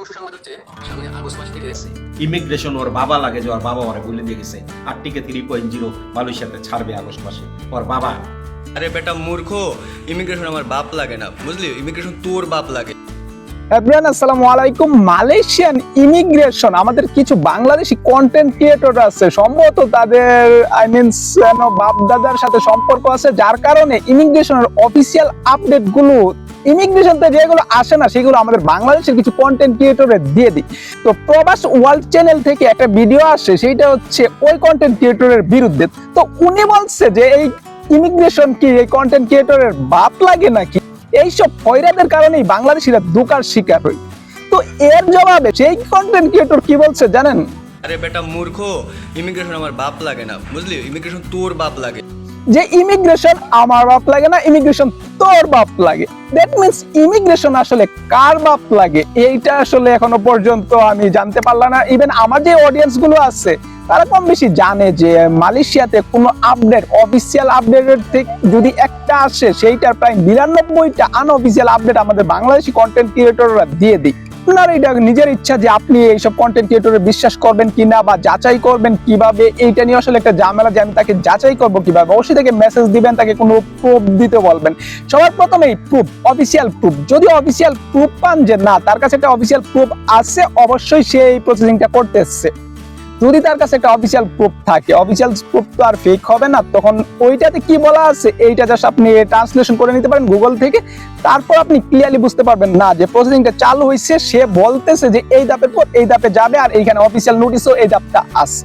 প্রথম সুসংবাদ হচ্ছে সামনে আগস্ট মাস থেকে ইমিগ্রেশন ওর বাবা লাগে যে ওর বাবা ওরে বলে দিয়ে গেছে। আর টিকে থ্রি পয়েন্ট জিরো মালয়েশিয়াতে ছাড়বে আগস্ট মাসে। ওর বাবা। আরে বেটা মূর্খ ইমিগ্রেশন আমার বাপ লাগে না বুঝলি? ইমিগ্রেশন তোর বাপ লাগে। এভরিওয়ান আসসালামু আলাইকুম। মালয়েশিয়ান ইমিগ্রেশন আমাদের কিছু বাংলাদেশি কন্টেন্ট ক্রিয়েটর আছে। সম্ভবত তাদের আই মিনস বাপ দাদার সাথে সম্পর্ক আছে যার কারণে ইমিগ্রেশনের অফিসিয়াল আপডেট ইমিগ্রেশনতে যেগুলো আসে না, সেগুলো আমাদের বাংলাদেশের কিছু কন্টেন্ট ক্রিয়েটরের দিয়ে দিই। তো প্রবাস ওয়ার্ল্ড চ্যানেল থেকে একটা ভিডিও আসে, সেইটা হচ্ছে ওই কন্টেন্ট ক্রিয়েটরের বিরুদ্ধে। তো উনি বলছে যে, এই ইমিগ্রেশন কি, এই কন্টেন্ট ক্রিয়েটরের বাপ লাগে নাকি? এইসব ফয়রাদের কারণেই বাংলাদেশিরা দোকার শিকার হই তো এর জবাবে সেই কন্টেন্ট ক্রিয়েটর কি বলছে জানেন? আরে বেটা মূর্খ, ইমিগ্রেশন আমার বাপ লাগে না, বুঝলি? ইমিগ্রেশন তোর বাপ লাগে। যে ইমিগ্রেশন আমার বাপ লাগে না ইমিগ্রেশন তোর বাপ লাগে। দ্যাট মিনস ইমিগ্রেশন আসলে কার বাপ লাগে? এইটা আসলে এখনও পর্যন্ত আমি জানতে পারলাম না। ইভেন আমার যে অডিয়েন্সগুলো আছে, তারা কম বেশি জানে যে মালয়েশিয়াতে কোনো আপডেট অফিসিয়াল আপডেটের থেকে যদি একটা আসে, সেইটার প্রায় নিরানব্বইটা আনঅফিসিয়াল আপডেট আমাদের বাংলাদেশি কন্টেন্ট ক্রিয়েটররা দিয়ে দিই আপনার এটা নিজের ইচ্ছা যে আপনি এইসব কন্টেন্ট ক্রিয়েটরে বিশ্বাস করবেন কিনা বা যাচাই করবেন কীভাবে, এইটা নিয়ে আসলে একটা ঝামেলা যে আমি তাকে যাচাই করব কীভাবে, অবশ্যই তাকে মেসেজ দিবেন, তাকে কোনো প্রুফ দিতে বলবেন। সবার প্রথমেই প্রুফ অফিসিয়াল প্রুফ যদি অফিসিয়াল প্রুফ পান যে না, তার কাছে একটা অফিসিয়াল প্রুফ আছে, অবশ্যই সে এই প্রসেসিংটা করতে এসছে। যদি তার কাছে একটা অফিসিয়াল প্রুফ থাকে অফিসিয়াল প্রুফ তো আর ফেক হবে না, তখন ওইটাতে কি বলা আছে? এইটা জাস্ট আপনি ট্রান্সলেশন করে নিতে পারেন গুগল থেকে। তারপর আপনি ক্লিয়ারলি বুঝতে পারবেন না যে প্রসেসিংটা চালু হয়েছে, সে বলতেছে যে এই ধাপের পর এই ধাপে যাবে আর এইখানে অফিসিয়াল নোটিশও এই ধাপটা আছে।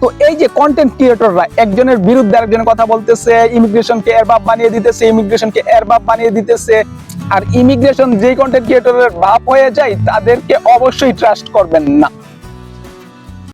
তো এই যে কন্টেন্ট ক্রিয়েটররা একজনের বিরুদ্ধে আরেকজনের কথা বলতেছে ইমিগ্রেশনকে এর বাপ বানিয়ে দিতেছে ইমিগ্রেশনকে এর বাপ বানিয়ে দিতেছে, আর ইমিগ্রেশন যেই কন্টেন্ট ক্রিয়েটরের বাপ হয়ে যায়, তাদেরকে অবশ্যই ট্রাস্ট করবেন না।